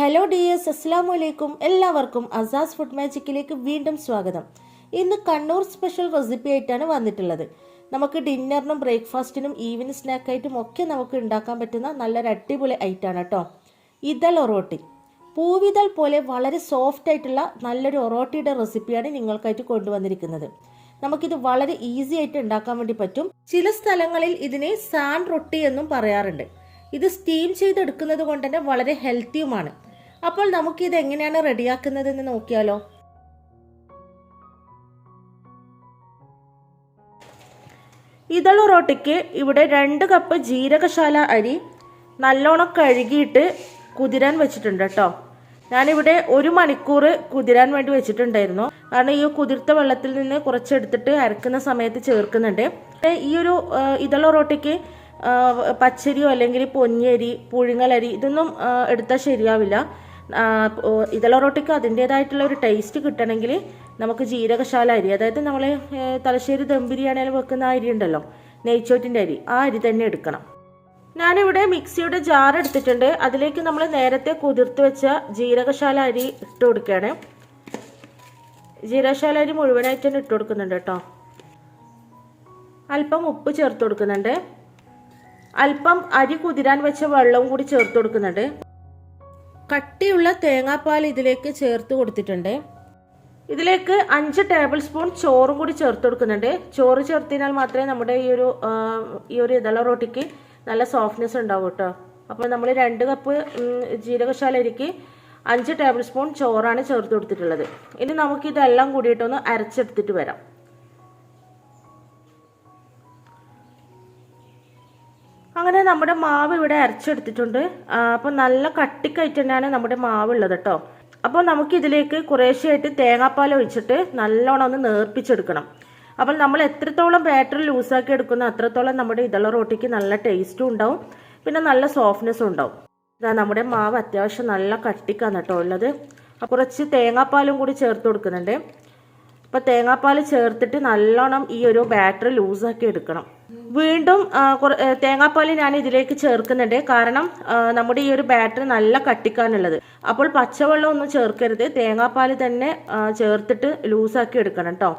Hello dears അസ്സാം വലൈക്കും എല്ലാവർക്കും അസാസ് ഫുഡ് മാജിക്കിലേക്ക് വീണ്ടും സ്വാഗതം. ഇന്ന് കണ്ണൂർ സ്പെഷ്യൽ റെസിപ്പി ആയിട്ടാണ് വന്നിട്ടുള്ളത്. നമുക്ക് ഡിന്നറിനും ബ്രേക്ക്ഫാസ്റ്റിനും ഈവനിങ് സ്നാക്കായിട്ടും ഒക്കെ നമുക്ക് ഉണ്ടാക്കാൻ പറ്റുന്ന നല്ലൊരു അടിപൊളി ഐറ്റാണ് കേട്ടോ ഇതൾ ഒറോട്ടി. പൂവിതൽ പോലെ വളരെ സോഫ്റ്റ് ആയിട്ടുള്ള നല്ലൊരു ഒറോട്ടിയുടെ റെസിപ്പിയാണ് നിങ്ങൾക്കായിട്ട് കൊണ്ടുവന്നിരിക്കുന്നത്. നമുക്കിത് വളരെ ഈസി ആയിട്ട് ഉണ്ടാക്കാൻ വേണ്ടി പറ്റും. ചില സ്ഥലങ്ങളിൽ ഇതിനെ സാൻ റൊട്ടി എന്നും പറയാറുണ്ട്. ഇത് സ്റ്റീം ചെയ്തെടുക്കുന്നത് കൊണ്ട് തന്നെ വളരെ ഹെൽത്തിയുമാണ് അപ്പോൾ നമുക്ക് ഇത് എങ്ങനെയാണ് റെഡിയാക്കുന്നതെന്ന് നോക്കിയാലോ? ഇതളു റൊട്ടിക്ക് ഇവിടെ രണ്ട് കപ്പ് ജീരകശാല അരി നല്ലോണം കഴുകിയിട്ട് കുതിരാൻ വെച്ചിട്ടുണ്ട് കേട്ടോ. ഞാനിവിടെ ഒരു മണിക്കൂർ കുതിരാൻ വേണ്ടി വെച്ചിട്ടുണ്ടായിരുന്നു. കാരണം ഈ കുതിർത്ത വെള്ളത്തിൽ നിന്ന് കുറച്ചെടുത്തിട്ട് അരക്കുന്ന സമയത്ത് ചേർക്കുന്നുണ്ട്. ഈ ഒരു ഇതള റൊട്ടിക്ക് പച്ചരിയോ അല്ലെങ്കിൽ പൊന്നിയരി പുഴുങ്ങലരി ഇതൊന്നും എടുത്താൽ ശരിയാവില്ല. ഇതള റൊട്ടിക്ക് അതിന്റേതായിട്ടുള്ള ഒരു ടേസ്റ്റ് കിട്ടണമെങ്കിൽ നമുക്ക് ജീരകശാല അരി അതായത് നമ്മൾ തലശ്ശേരി ദം ബിരിയാണിയിൽ വെക്കുന്ന അരി ഉണ്ടല്ലോ നെയ്ച്ചോറ്റിന്റെ അരി ആ അരി തന്നെ എടുക്കണം. ഞാനിവിടെ മിക്സിയുടെ ജാർ എടുത്തിട്ടുണ്ട് അതിലേക്ക് നമ്മൾ നേരത്തെ കുതിർത്ത് വെച്ച ജീരകശാല അരി ഇട്ട് കൊടുക്കുകയാണ്. ജീരകശാല അരി മുഴുവനായിട്ട് തന്നെ ഇട്ട് കൊടുക്കുന്നുണ്ട് കേട്ടോ. അല്പം ഉപ്പ് ചേർത്ത് കൊടുക്കുന്നുണ്ട്. അല്പം അരി കുതിരാൻ വെച്ച വെള്ളവും കൂടി ചേർത്ത് കൊടുക്കുന്നുണ്ട്. കട്ടിയുള്ള തേങ്ങാപ്പാൽ ഇതിലേക്ക് ചേർത്ത് കൊടുത്തിട്ടുണ്ട്. ഇതിലേക്ക് അഞ്ച് ടേബിൾ സ്പൂൺ ചോറും കൂടി ചേർത്ത് കൊടുക്കുന്നുണ്ട്. ചോറ് ചേർത്തിനാൽ മാത്രമേ നമ്മുടെ ഈ ഒരു ഈ ഒരു ഇതള റൊട്ടിക്ക് നല്ല സോഫ്റ്റ്നെസ് ഉണ്ടാവും കേട്ടോ. അപ്പോൾ നമ്മൾ രണ്ട് കപ്പ് ജീരകശാല അരിക്ക് അഞ്ച് ടേബിൾ സ്പൂൺ ചോറാണ് ചേർത്ത് കൊടുത്തിട്ടുള്ളത്. ഇനി നമുക്കിതെല്ലാം കൂടിയിട്ടൊന്ന് അരച്ചെടുത്തിട്ട് വരാം. അങ്ങനെ നമ്മുടെ മാവ് ഇവിടെ അരച്ചെടുത്തിട്ടുണ്ട്. അപ്പോൾ നല്ല കട്ടിക്കായിട്ട് തന്നെയാണ് നമ്മുടെ മാവ് ഉള്ളത് കേട്ടോ അപ്പോൾ നമുക്ക് ഇതിലേക്ക് കുറേശ്ശെയായിട്ട് തേങ്ങാപ്പാൽ ഒഴിച്ചിട്ട് നല്ലോണം ഒന്ന് നേർപ്പിച്ചെടുക്കണം. അപ്പോൾ നമ്മൾ എത്രത്തോളം ബാറ്റർ ലൂസാക്കി എടുക്കുന്ന അത്രത്തോളം നമ്മുടെ ഇതള റോട്ടിക്ക് നല്ല ടേസ്റ്റും ഉണ്ടാവും. പിന്നെ നല്ല സോഫ്റ്റ്നെസ്സും ഉണ്ടാവും. ഇതാ നമ്മുടെ മാവ് അത്യാവശ്യം നല്ല കട്ടിക്കാണ് കേട്ടോ ഉള്ളത്. കുറച്ച് തേങ്ങാപ്പാലും കൂടി ചേർത്ത് കൊടുക്കുന്നുണ്ട്. അപ്പോൾ തേങ്ങാപ്പാൽ ചേർത്തിട്ട് നല്ലോണം ഈ ഒരു ബാറ്ററി ലൂസാക്കി എടുക്കണം. വീണ്ടും തേങ്ങാപ്പാൽ ഞാൻ ഇതിലേക്ക് ചേർക്കുന്നുണ്ട്. കാരണം നമ്മുടെ ഈ ഒരു ബാറ്ററി നല്ല കട്ടിക്കാനുള്ളത്. അപ്പോൾ പച്ചവെള്ളം ഒന്നും ചേർക്കരുത്. തേങ്ങാപ്പാൽ തന്നെ ചേർത്തിട്ട് ലൂസാക്കി എടുക്കണം കേട്ടോ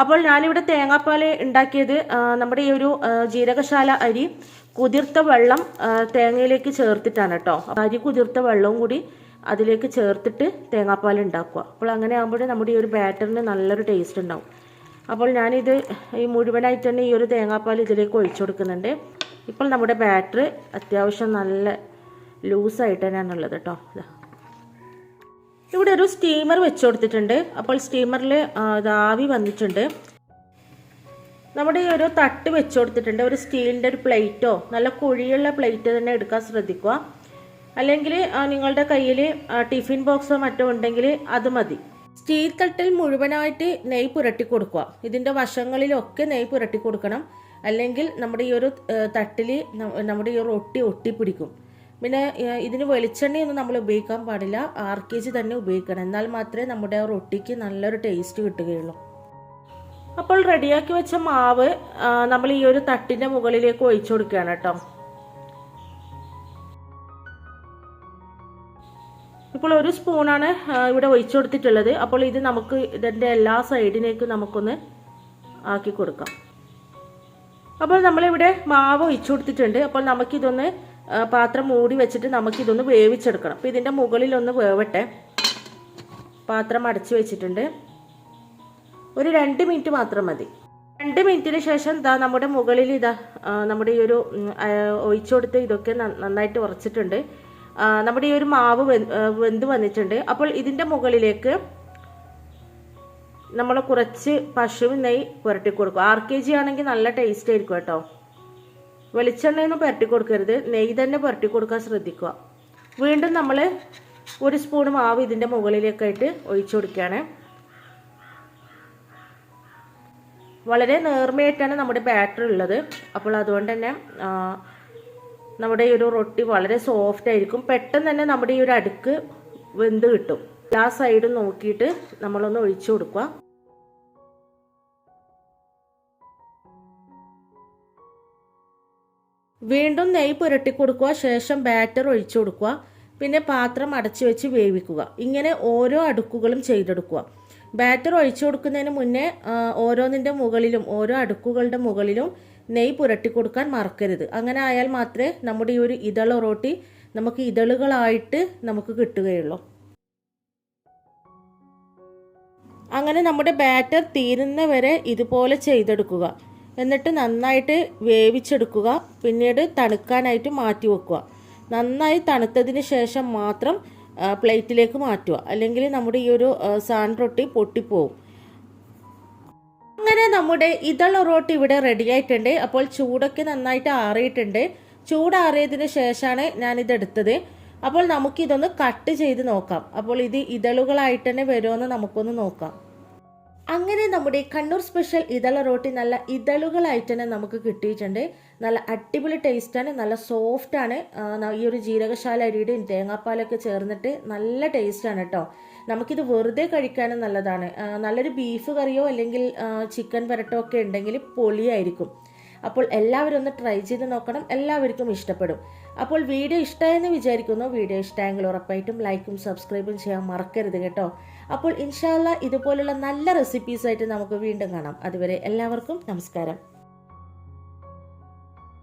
അപ്പോൾ ഞാനിവിടെ തേങ്ങാപ്പാൽ ഉണ്ടാക്കിയത് നമ്മുടെ ഈ ഒരു ജീരകശാല അരി കുതിർത്ത വെള്ളം തേങ്ങയിലേക്ക് ചേർത്തിട്ടാണ് കേട്ടോ അരി കുതിർത്ത വെള്ളവും കൂടി അതിലേക്ക് ചേർത്തിട്ട് തേങ്ങാപ്പാൽ ഉണ്ടാക്കുക. അപ്പോൾ അങ്ങനെ ആകുമ്പോൾ നമ്മുടെ ഈ ഒരു ബാറ്ററിന് നല്ലൊരു ടേസ്റ്റ് ഉണ്ടാവും. അപ്പോൾ ഞാനിത് ഈ മുഴുവനായിട്ട് തന്നെ ഈ ഒരു തേങ്ങാപ്പാൽ ഇതിലേക്ക് ഒഴിച്ചു കൊടുക്കുന്നുണ്ട്. ഇപ്പോൾ നമ്മുടെ ബാറ്റർ അത്യാവശ്യം നല്ല ലൂസായിട്ട് തന്നെയാണുള്ളത് കേട്ടോ. ഇവിടെ ഒരു സ്റ്റീമർ വെച്ചു കൊടുത്തിട്ടുണ്ട്. അപ്പോൾ സ്റ്റീമറിൽ ആവി വന്നിട്ടുണ്ട്. നമ്മുടെ ഈ ഒരു തട്ട് വെച്ചു കൊടുത്തിട്ടുണ്ട്. ഒരു സ്റ്റീലിന്റെ ഒരു പ്ലേറ്റോ നല്ല കുഴിയുള്ള പ്ലേറ്റ് തന്നെ എടുക്കാൻ ശ്രദ്ധിക്കുക. അല്ലെങ്കിൽ നിങ്ങളുടെ കയ്യിൽ ടിഫിൻ ബോക്സോ മറ്റോ ഉണ്ടെങ്കിൽ അത് മതി. സ്റ്റീൽ തട്ടിൽ മുഴുവനായിട്ട് നെയ് പുരട്ടി കൊടുക്കുക. ഇതിന്റെ വശങ്ങളിലൊക്കെ നെയ് പുരട്ടി കൊടുക്കണം. അല്ലെങ്കിൽ നമ്മുടെ ഈ ഒരു തട്ടിൽ നമ്മുടെ ഈ ഒരു ഒട്ടി ഒട്ടിപ്പിടിക്കും. പിന്നെ ഇതിന് വെളിച്ചെണ്ണയൊന്നും നമ്മൾ ഉപയോഗിക്കാൻ പാടില്ല. ആർ കെ ജി തന്നെ ഉപയോഗിക്കണം. എന്നാൽ മാത്രമേ നമ്മുടെ ആ റൊട്ടിക്ക് നല്ലൊരു ടേസ്റ്റ് കിട്ടുകയുള്ളൂ. അപ്പോൾ റെഡിയാക്കി വെച്ച മാവ് നമ്മൾ ഈ ഒരു തട്ടിന്റെ മുകളിലേക്ക് ഒഴിച്ചു കൊടുക്കുകയാണ് കേട്ടോ. ഇപ്പോൾ ഒരു സ്പൂണാണ് ഇവിടെ ഒഴിച്ചു കൊടുത്തിട്ടുള്ളത്. അപ്പോൾ ഇത് നമുക്ക് ഇതിന്റെ എല്ലാ സൈഡിലേക്കും നമുക്കൊന്ന് ആക്കി കൊടുക്കാം. അപ്പോൾ നമ്മളിവിടെ മാവ് ഒഴിച്ചു കൊടുത്തിട്ടുണ്ട്. അപ്പോൾ നമുക്കിതൊന്ന് പാത്രം മൂടി വെച്ചിട്ട് നമുക്കിതൊന്ന് വേവിച്ചെടുക്കണം. അപ്പോൾ ഇതിന്റെ മുകളിലൊന്ന് വേവട്ടെ. പാത്രം അടച്ചു വെച്ചിട്ടുണ്ട്. ഒരു രണ്ട് മിനിറ്റ് മാത്രം മതി. രണ്ട് മിനിറ്റിന് ശേഷം ഇതാ നമ്മുടെ മുകളിൽ ഇതാ നമ്മുടെ ഈ ഒരു ഒഴിച്ചു കൊടുത്ത് ഇതൊക്കെ നന്നായിട്ട് ഉറച്ചിട്ടുണ്ട്. നമ്മുടെ ഈ ഒരു മാവ് വെന്ത് വന്നിട്ടുണ്ട്. അപ്പോൾ ഇതിന്റെ മുകളിലേക്ക് നമ്മൾ കുറച്ച് പശുവിൻ നെയ്യ് പുരട്ടി കൊടുക്കും. ആർ കെ ജി ആണെങ്കിൽ നല്ല ടേസ്റ്റ് ആയിരിക്കും കേട്ടോ. വെളിച്ചെണ്ണയൊന്നും പുരട്ടി കൊടുക്കരുത്. നെയ്യ് തന്നെ പുരട്ടി കൊടുക്കാൻ ശ്രദ്ധിക്കുക. വീണ്ടും നമ്മൾ ഒരു സ്പൂൺ മാവ് ഇതിന്റെ മുകളിലേക്കായിട്ട് ഒഴിച്ചു കൊടുക്കുകയാണ്. വളരെ നേർമയായിട്ടാണ് നമ്മുടെ ബാറ്റർ ഉള്ളത്. അപ്പോൾ അതുകൊണ്ട് തന്നെ നമ്മുടെ ഈ ഒരു റൊട്ടി വളരെ സോഫ്റ്റ് ആയിരിക്കും. പെട്ടെന്ന് തന്നെ നമ്മുടെ ഈ ഒരു അടുക്ക് വെന്ത് കിട്ടും. എല്ലാ സൈഡും നോക്കിയിട്ട് നമ്മളൊന്ന് ഒഴിച്ചു കൊടുക്കുക. വീണ്ടും നെയ്യ് പുരട്ടി കൊടുക്കുക. ശേഷം ബാറ്റർ ഒഴിച്ചു കൊടുക്കുക. പിന്നെ പാത്രം അടച്ചു വെച്ച് വേവിക്കുക. ഇങ്ങനെ ഓരോ അടുക്കുകളും ചെയ്തെടുക്കുക. ബാറ്റർ ഒഴിച്ചു കൊടുക്കുന്നതിന് മുന്നേ ഓരോന്നിന്റെ മുകളിലും ഓരോ അടുക്കുകളുടെ മുകളിലും നെയ്യ് പുരട്ടി കൊടുക്കാൻ മറക്കരുത്. അങ്ങനെ ആയാൽ മാത്രമേ നമ്മുടെ ഈ ഒരു ഇതള റോട്ടി നമുക്ക് ഇതളുകളായിട്ട് നമുക്ക് കിട്ടുകയുള്ളൂ. അങ്ങനെ നമ്മുടെ ബാറ്റർ തീരുന്ന വരെ ഇതുപോലെ ചെയ്തെടുക്കുക. എന്നിട്ട് നന്നായിട്ട് വേവിച്ചെടുക്കുക. പിന്നീട് തണുക്കാനായിട്ട് മാറ്റി വെക്കുക. നന്നായി തണുത്തതിന് ശേഷം മാത്രം പ്ലേറ്റിലേക്ക് മാറ്റുക. അല്ലെങ്കിൽ നമ്മുടെ ഈ ഒരു സാൻ റൊട്ടി പൊട്ടിപ്പോവും. അങ്ങനെ നമ്മുടെ ഇതൾ റോട്ട് ഇവിടെ റെഡി ആയിട്ടുണ്ട്. അപ്പോൾ ചൂടൊക്കെ നന്നായിട്ട് ആറിയിട്ടുണ്ട്. ചൂടാറിയതിന് ശേഷമാണ് ഞാനിത് എടുത്തത്. അപ്പോൾ നമുക്കിതൊന്ന് കട്ട് ചെയ്ത് നോക്കാം. അപ്പോൾ ഇത് ഇതളുകളായിട്ട് തന്നെ വരുമെന്ന് നമുക്കൊന്ന് നോക്കാം. അങ്ങനെ നമ്മുടെ കണ്ണൂർ സ്പെഷ്യൽ ഇതള റോട്ടി നല്ല ഇതളുകളായിട്ട് തന്നെ നമുക്ക് കിട്ടിയിട്ടുണ്ട്. നല്ല അടിപൊളി ടേസ്റ്റാണ് നല്ല സോഫ്റ്റാണ് ഈ ഒരു ജീരകശാല അരിയുടെയും തേങ്ങാപ്പാലൊക്കെ ചേർന്നിട്ട് നല്ല ടേസ്റ്റാണ് കേട്ടോ നമുക്കിത് വെറുതെ കഴിക്കാനും നല്ലതാണ്. നല്ലൊരു ബീഫ് കറിയോ അല്ലെങ്കിൽ ചിക്കൻ പരട്ടോ ഒക്കെ ഉണ്ടെങ്കിൽ പൊളിയായിരിക്കും. അപ്പോൾ എല്ലാവരും ഒന്ന് ട്രൈ ചെയ്ത് നോക്കണം. എല്ലാവർക്കും ഇഷ്ടപ്പെടും. അപ്പോൾ വീഡിയോ ഇഷ്ടമായെന്ന് വിചാരിക്കുന്നു. വീഡിയോ ഇഷ്ടമായെങ്കിൽ ഉറപ്പായിട്ടും ലൈക്കും സബ്സ്ക്രൈബും ചെയ്യാൻ മറക്കരുത് കേട്ടോ. അപ്പോൾ ഇൻഷാല്ല ഇതുപോലുള്ള നല്ല റെസിപ്പീസായിട്ട് നമുക്ക് വീണ്ടും കാണാം. അതുവരെ എല്ലാവർക്കും നമസ്കാരം.